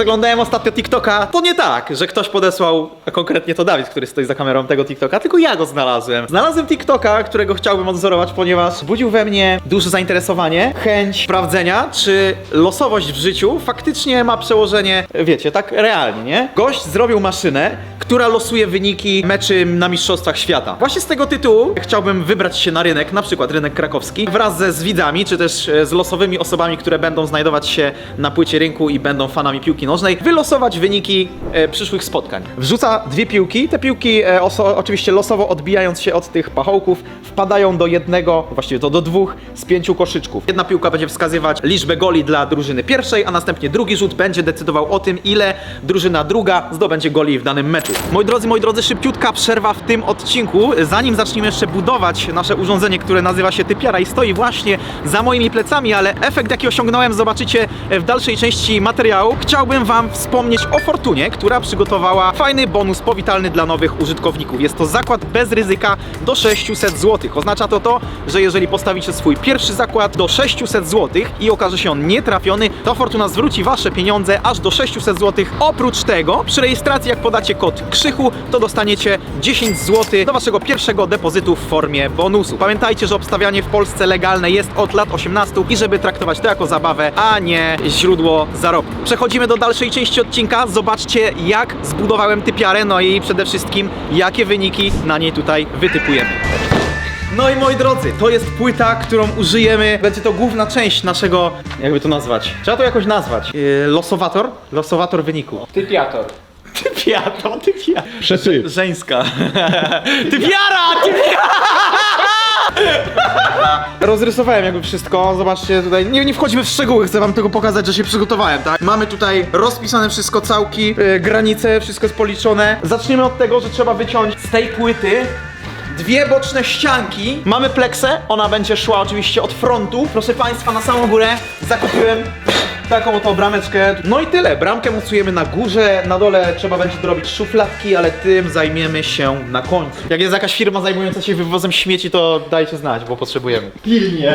Przeglądałem ostatnio TikToka. To nie tak, że ktoś podesłał, a konkretnie to Dawid, który stoi za kamerą tego TikToka, tylko ja go znalazłem. Znalazłem TikToka, którego chciałbym odzorować, ponieważ budził we mnie duże zainteresowanie, chęć sprawdzenia, czy losowość w życiu faktycznie ma przełożenie, wiecie, tak realnie, nie? Gość zrobił maszynę, która losuje wyniki meczy na Mistrzostwach Świata. Właśnie z tego tytułu chciałbym wybrać się na rynek, na przykład rynek krakowski, wraz ze z widzami, czy też e, z losowymi osobami, które będą znajdować się na płycie rynku i będą fanami piłki nożnej, wylosować wyniki e, przyszłych spotkań. Wrzuca dwie piłki, te piłki e, oso- oczywiście losowo odbijając się od tych pachołków, wpadają do jednego, właściwie to do dwóch z pięciu koszyczków. Jedna piłka będzie wskazywać liczbę goli dla drużyny pierwszej, a następnie drugi rzut będzie decydował o tym, ile drużyna druga zdobędzie goli w danym meczu. Moi drodzy, moi drodzy, szybciutka przerwa w tym odcinku. Zanim zaczniemy jeszcze budować nasze urządzenie, które nazywa się Typiara i stoi właśnie za moimi plecami, ale efekt jaki osiągnąłem zobaczycie w dalszej części materiału. Chciałbym wam wspomnieć o Fortunie, która przygotowała fajny bonus powitalny dla nowych użytkowników. Jest to zakład bez ryzyka do 600 zł. Oznacza to to, że jeżeli postawicie swój pierwszy zakład do 600 zł i okaże się on nietrafiony, to Fortuna zwróci wasze pieniądze aż do 600 zł. Oprócz tego, przy rejestracji jak podacie kod krzychu, to dostaniecie 10 zł do waszego pierwszego depozytu w formie bonusu. Pamiętajcie, że obstawianie w Polsce legalne jest od lat 18 i żeby traktować to jako zabawę, a nie źródło zarobku. Przechodzimy do dalszej części odcinka. Zobaczcie, jak zbudowałem typiarę, no i przede wszystkim, jakie wyniki na niej tutaj wytypujemy. No i moi drodzy, to jest płyta, którą użyjemy. Będzie to główna część naszego, jakby to nazwać. Trzeba to jakoś nazwać. Yy, losowator? Losowator wyniku. Typiator. Typiato, typiato. Przety. Żeńska. Typiara! Typiara! Rozrysowałem jakby wszystko, zobaczcie tutaj, nie, nie wchodzimy w szczegóły, chcę wam tego pokazać, że się przygotowałem, tak? Mamy tutaj rozpisane wszystko, całki, yy, granice, wszystko jest policzone. Zaczniemy od tego, że trzeba wyciąć z tej płyty dwie boczne ścianki. Mamy pleksę, ona będzie szła oczywiście od frontu. Proszę Państwa, na samą górę zakupiłem taką oto brameczkę. No i tyle, bramkę mocujemy na górze, na dole trzeba będzie dorobić szufladki, ale tym zajmiemy się na końcu. Jak jest jakaś firma zajmująca się wywozem śmieci, to dajcie znać, bo potrzebujemy. Pilnie.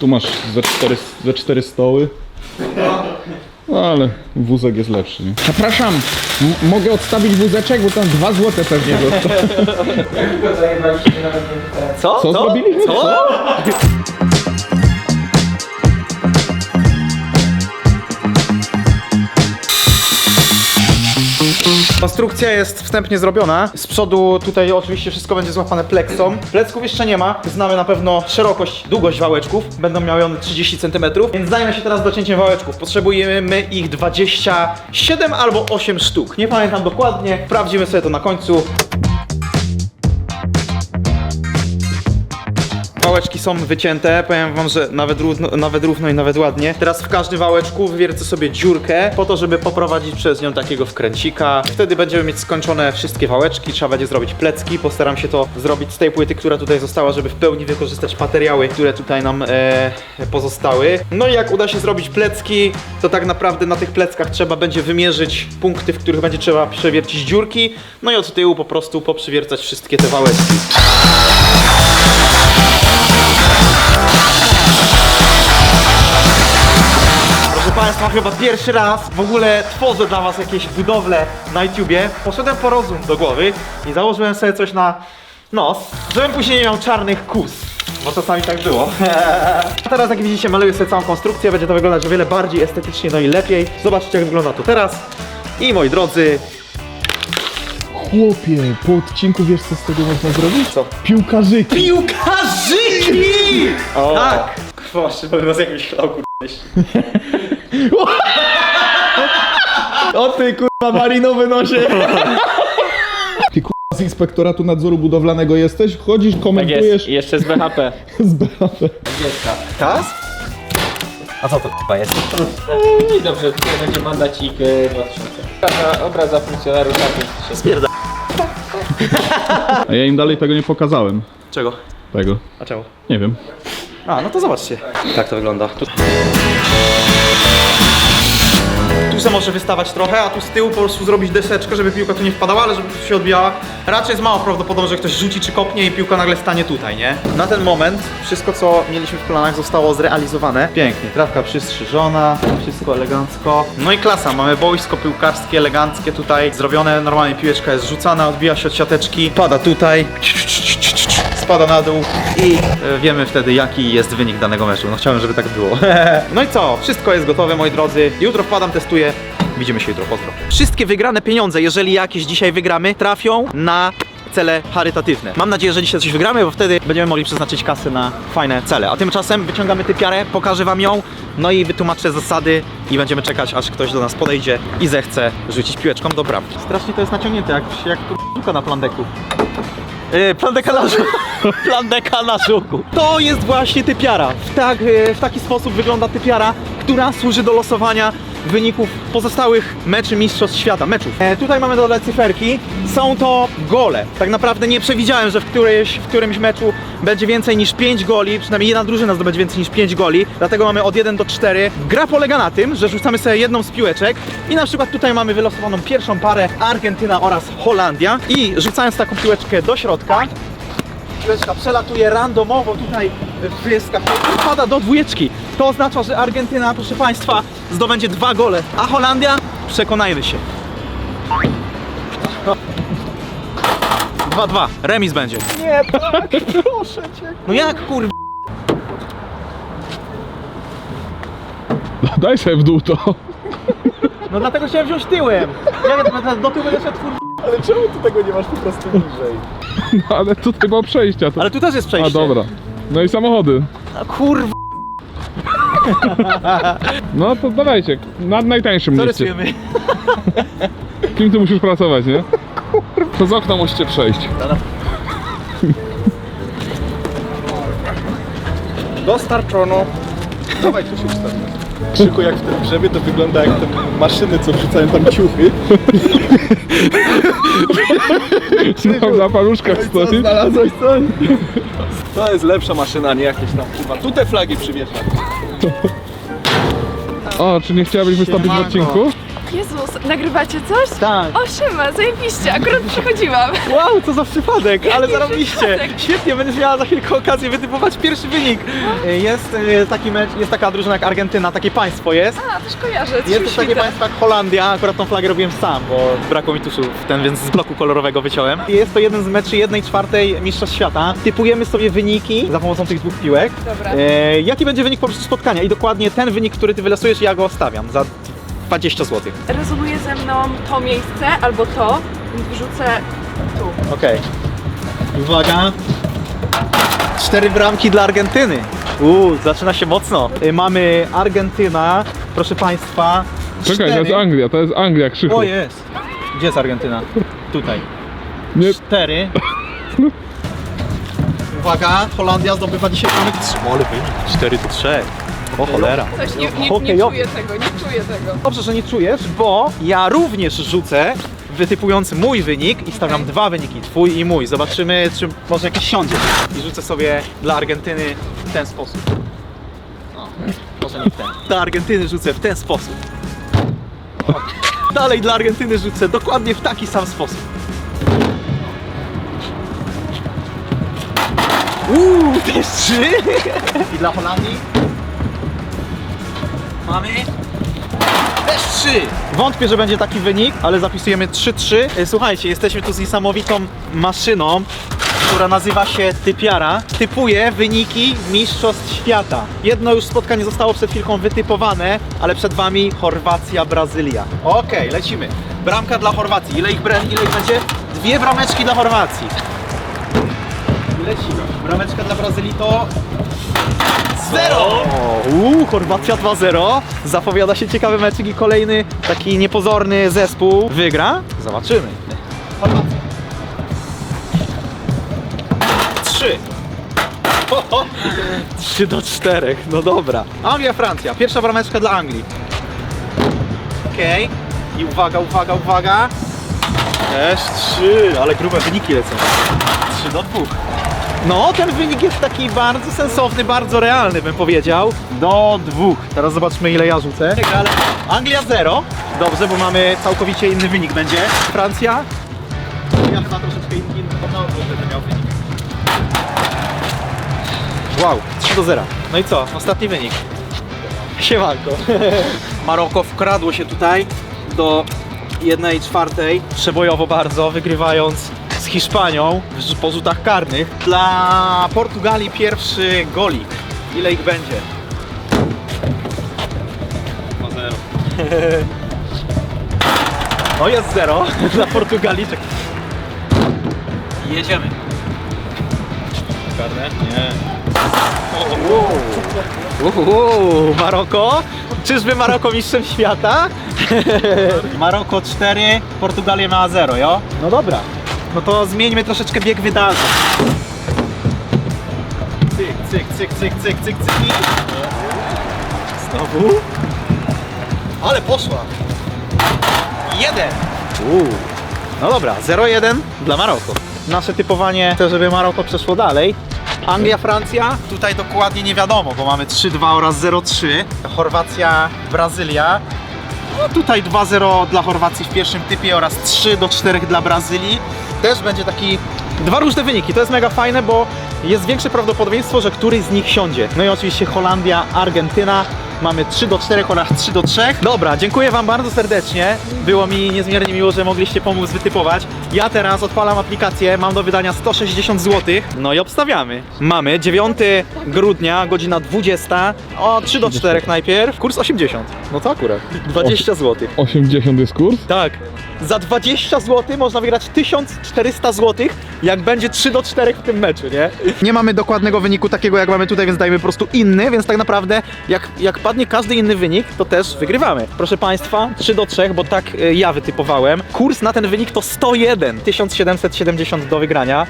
Tu masz ze cztery, ze cztery stoły. No ale wózek jest lepszy, nie? Przepraszam, m- mogę odstawić wózeczek, bo tam dwa złote pewnie pytałem. Co? Co zrobiliśmy? Co? Konstrukcja jest wstępnie zrobiona. Z przodu tutaj oczywiście wszystko będzie złapane pleksą. Plecków jeszcze nie ma. Znamy na pewno szerokość, długość wałeczków. Będą miały one 30 cm, więc zajmę się teraz docięciem wałeczków. Potrzebujemy ich 27 albo 8 sztuk. Nie pamiętam dokładnie. Sprawdzimy sobie to na końcu. Wałeczki są wycięte, powiem wam, że nawet równo, nawet równo i nawet ładnie. Teraz w każdym wałeczku wywiercę sobie dziurkę po to, żeby poprowadzić przez nią takiego wkręcika. Wtedy będziemy mieć skończone wszystkie wałeczki, trzeba będzie zrobić plecki. Postaram się to zrobić z tej płyty, która tutaj została, żeby w pełni wykorzystać materiały, które tutaj nam e, pozostały. No i jak uda się zrobić plecki, to tak naprawdę na tych pleckach trzeba będzie wymierzyć punkty, w których będzie trzeba przewiercić dziurki. No i od tyłu po prostu poprzywiercać wszystkie te wałeczki. Państwa, chyba pierwszy raz w ogóle tworzę dla Was jakieś budowle na YouTubie. Poszedłem po rozum do głowy i założyłem sobie coś na nos, żebym później nie miał czarnych kus. Bo czasami tak było. A teraz jak widzicie maluję sobie całą konstrukcję, będzie to wyglądać o wiele bardziej estetycznie, no i lepiej. Zobaczcie jak wygląda to teraz. I moi drodzy, Chłopie, po odcinku wiesz co z tego można zrobić? Co? Piłkarzyki. piłkarzyki! O. Tak! Właśnie, bo nas jakiś chlał O ty kurwa marinowy nosie. Ty kurwa z inspektoratu nadzoru budowlanego jesteś? Chodzisz, Tak komentujesz jest. I jeszcze z BHP. z BHP. Tas? A co to chyba jest? I dobrze, tutaj będzie mandacik e, 2000. Obraz, obraz za funkcjonariusza 5000. Pierda. A ja im dalej tego nie pokazałem. Czego? Tego. A czemu? Nie wiem. A, no to zobaczcie. Tak to wygląda. Może wystawać trochę, a tu z tyłu po prostu zrobić deseczkę, żeby piłka tu nie wpadała, ale żeby się odbijała. Raczej jest mało prawdopodobne, że ktoś rzuci czy kopnie i piłka nagle stanie tutaj, nie? Na ten moment wszystko, co mieliśmy w planach zostało zrealizowane. Pięknie, trawka przystrzyżona, wszystko elegancko. No i klasa, mamy boisko piłkarskie, eleganckie tutaj, zrobione, normalnie piłeczka jest rzucana, odbija się od siateczki, pada tutaj, spada na dół i e, wiemy wtedy jaki jest wynik danego meczu. No chciałem, żeby tak było. no i co? Wszystko jest gotowe, moi drodzy. Jutro wpadam, testuję. Widzimy się jutro, pozdro. Wszystkie wygrane pieniądze, jeżeli jakieś dzisiaj wygramy, trafią na cele charytatywne. Mam nadzieję, że dzisiaj coś wygramy, bo wtedy będziemy mogli przeznaczyć kasę na fajne cele. A tymczasem wyciągamy typiarę, pokażę wam ją, no i wytłumaczę zasady i będziemy czekać, aż ktoś do nas podejdzie i zechce rzucić piłeczką do bramki. Strasznie to jest naciągnięte, jak, jak tu na plandeku. Yy, plan deka na żuku. Plan deka na żuku. To jest właśnie typiara. W, tak, yy, w taki sposób wygląda typiara, która służy do losowania wyników pozostałych meczy Mistrzostw Świata, meczów. E, tutaj mamy dodać cyferki. Są to gole. Tak naprawdę nie przewidziałem, że w, którejś, w którymś meczu będzie więcej niż 5 goli, przynajmniej jedna drużyna zdobędzie więcej niż 5 goli, dlatego mamy od 1 do 4. Gra polega na tym, że rzucamy sobie jedną z piłeczek i na przykład tutaj mamy wylosowaną pierwszą parę Argentyna oraz Holandia i rzucając taką piłeczkę do środka, piłeczka przelatuje randomowo tutaj w wyskakuje i do dwójeczki. To oznacza, że Argentyna, proszę Państwa, zdobędzie dwa gole, a Holandia, przekonajmy się. 2-2, remis będzie. Nie, tak, proszę Cię. No jak kur... Daj sobie w dół to. No dlatego chciałem wziąć tyłem. Ja do tyłu będę szedł. Ale czemu ty tego nie masz po prostu niżej? No, ale tutaj było przejścia. To... Ale tu też jest przejście. A dobra. No i samochody. A kur... No to dawajcie, na najtańszym Co mieście. rysujemy? Kim ty musisz pracować, nie? To z okna musicie przejść. Dostarczono. Dawaj, tu się ustawmy. Krzyku jak w tym grzewie to wygląda jak te maszyny, co wrzucają tam ciuchy. Tam na paluszkach stoi. znalazłeś coś? To jest lepsza maszyna, nie jakieś tam chyba. Tu te flagi przywiesza. O, czy nie chciałabyś wystąpić w Siemanko. odcinku? Jezus, nagrywacie coś? Tak. O, siema, zajebiście, akurat przychodziłam. Wow, co za przypadek, ale Jaki zarobiście. przypadek? Świetnie, będziesz miała za chwilkę okazję wytypować pierwszy wynik. Jest e, taki mecz, jest taka drużyna jak Argentyna, takie państwo jest. A, też kojarzę, Jest też takie widzę. państwo jak Holandia, akurat tą flagę robiłem sam, bo brakło mi tuszu w ten, więc z bloku kolorowego wyciąłem. I Jest to jeden z meczy jednej czwartej Mistrzostw Świata. Typujemy sobie wyniki za pomocą tych dwóch piłek. Dobra. E, jaki będzie wynik po prostu spotkania i dokładnie ten wynik, który ty wylosujesz, ja go stawiam za 20 zł. Rezonuje ze mną to miejsce albo to, więc wrzucę tu. Okej. Uwaga. Cztery bramki dla Argentyny. Uuu, zaczyna się mocno. Y, Mamy Argentyna, proszę Państwa. Czekaj, to cztery- jest Anglia, to jest Anglia, Krzychu. O jest. Gdzie jest Argentyna? Tutaj. Nie, Cztery. Uwaga, Holandia zdobywa dzisiaj bramek. Cztery do trzech. O cholera. Coś, nie, nie, nie Hokejowy. czuję tego, nie czuję tego. Dobrze, że nie czujesz, bo ja również rzucę wytypując mój wynik i stawiam dwa wyniki, twój i mój. Zobaczymy, czy może jakiś siądzie. I rzucę sobie dla Argentyny w ten sposób. O, może nie w ten. Dla Argentyny rzucę w ten sposób. Dalej dla Argentyny rzucę dokładnie w taki sam sposób. Uuu, też trzy. I dla Holandii mamy też 3! Wątpię, że będzie taki wynik, ale zapisujemy 3-3. E, Słuchajcie, jesteśmy tu z niesamowitą maszyną, która nazywa się Typiara. Typuje wyniki Mistrzostw Świata. Jedno już spotkanie zostało przed chwilką wytypowane, ale przed Wami Chorwacja, Brazylia. Okej, lecimy. Bramka dla Chorwacji. Ile ich, ile ich będzie? Dwie brameczki dla Chorwacji. Lecimy. Brameczka dla Brazylii to Zero! Chorwacja 2-0. Zapowiada się ciekawy mecz i kolejny taki niepozorny zespół wygra. Zobaczymy. Chorwacja. 3. 3 do 4. No dobra. Anglia, Francja. Pierwsza brameczka dla Anglii. Okej. I uwaga, uwaga, uwaga. Też 3, ale grube wyniki lecą. 3 do 2. No, ten wynik jest taki bardzo sensowny, bardzo realny bym powiedział. Do dwóch. Teraz zobaczmy ile ja rzucę. Ale Anglia 0, Dobrze, bo mamy całkowicie inny wynik będzie. Francja. Ja chyba troszeczkę inny, miał wynik. Wow, 3 do 0. No i co? Ostatni wynik. Siemanko. Maroko wkradło się tutaj do 1 czwartej, przebojowo bardzo, wygrywając z Hiszpanią w- po rzutach karnych. Dla Portugalii pierwszy golik. Ile ich będzie? No zero. No jest zero dla Portugalii. Czek- Jedziemy. Karne? Nie. Uuu, Maroko? Czyżby Maroko mistrzem świata? Maroko 4, Portugalia ma 0, jo? No dobra. No to zmieńmy troszeczkę bieg wydarzeń. Cyk, cyk, cyk, cyk, cyk, cyk, cyk. Znowu? Ale poszła. Jeden. Uuu. No dobra, 0-1 dla Maroko. Nasze typowanie to, żeby Maroko przeszło dalej. Anglia, Francja, tutaj dokładnie nie wiadomo, bo mamy 3-2 oraz 0-3. Chorwacja, Brazylia. No tutaj 2-0 dla Chorwacji w pierwszym typie oraz 3 do 4 dla Brazylii. Też będzie taki dwa różne wyniki. To jest mega fajne, bo jest większe prawdopodobieństwo, że któryś z nich siądzie. No i oczywiście Holandia, Argentyna. Mamy 3 do 4 oraz 3 do 3. Dobra, dziękuję Wam bardzo serdecznie. Było mi niezmiernie miło, że mogliście pomóc wytypować. Ja teraz odpalam aplikację, mam do wydania 160 zł. No i obstawiamy. Mamy 9 grudnia, godzina 20. O 3 do 4 najpierw. Kurs 80. No to akurat. 20 zł. 80 jest kurs? Tak. Za 20 zł można wygrać 1400 zł, jak będzie 3 do 4 w tym meczu, nie? Nie mamy dokładnego wyniku takiego, jak mamy tutaj, więc dajmy po prostu inny, więc tak naprawdę jak, jak padnie każdy inny wynik, to też wygrywamy. Proszę Państwa, 3 do 3, bo tak e, ja wytypowałem. Kurs na ten wynik to 101, 1770 do wygrania.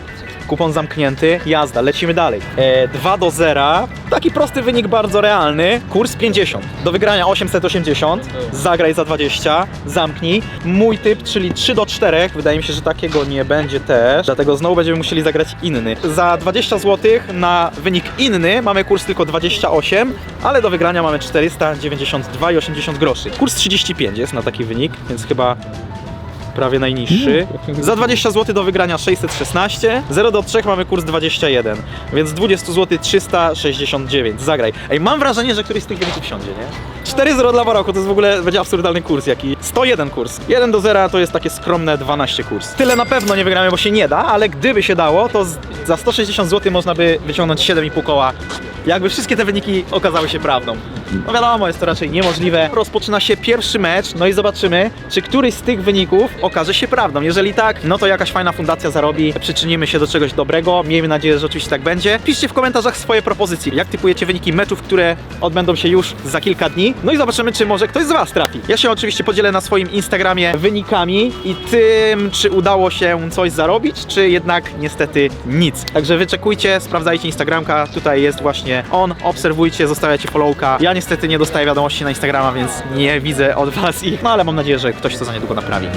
Kupon zamknięty, jazda, lecimy dalej. E, 2 do 0, taki prosty wynik, bardzo realny. Kurs 50, do wygrania 880, zagraj za 20, zamknij. Mój typ, czyli 3 do 4, wydaje mi się, że takiego nie będzie też, dlatego znowu będziemy musieli zagrać inny. Za 20 zł na wynik inny mamy kurs tylko 28, ale do wygrania mamy 492,80 groszy. Kurs 35 jest na taki wynik, więc chyba prawie najniższy. Za 20 zł do wygrania 616, 0 do 3 mamy kurs 21, więc z 20 zł 369. Zagraj. Ej, mam wrażenie, że któryś z tych wyników siądzie, nie? 4-0 dla Maroko to jest w ogóle będzie absurdalny kurs jaki. 101 kurs. 1 do 0 to jest takie skromne 12 kurs. Tyle na pewno nie wygramy, bo się nie da, ale gdyby się dało, to za 160 zł można by wyciągnąć 7,5 koła. Jakby wszystkie te wyniki okazały się prawdą. No wiadomo, jest to raczej niemożliwe. Rozpoczyna się pierwszy mecz, no i zobaczymy, czy któryś z tych wyników okaże się prawdą. Jeżeli tak, no to jakaś fajna fundacja zarobi, przyczynimy się do czegoś dobrego. Miejmy nadzieję, że oczywiście tak będzie. Piszcie w komentarzach swoje propozycje. Jak typujecie wyniki meczów, które odbędą się już za kilka dni. No i zobaczymy, czy może ktoś z Was trafi. Ja się oczywiście podzielę na swoim Instagramie wynikami i tym, czy udało się coś zarobić, czy jednak niestety nic. Także wyczekujcie, sprawdzajcie Instagramka, tutaj jest właśnie on, obserwujcie, zostawiacie followka. Ja niestety nie dostaję wiadomości na Instagrama, więc nie widzę od Was ich, no ale mam nadzieję, że ktoś to za niedługo naprawi.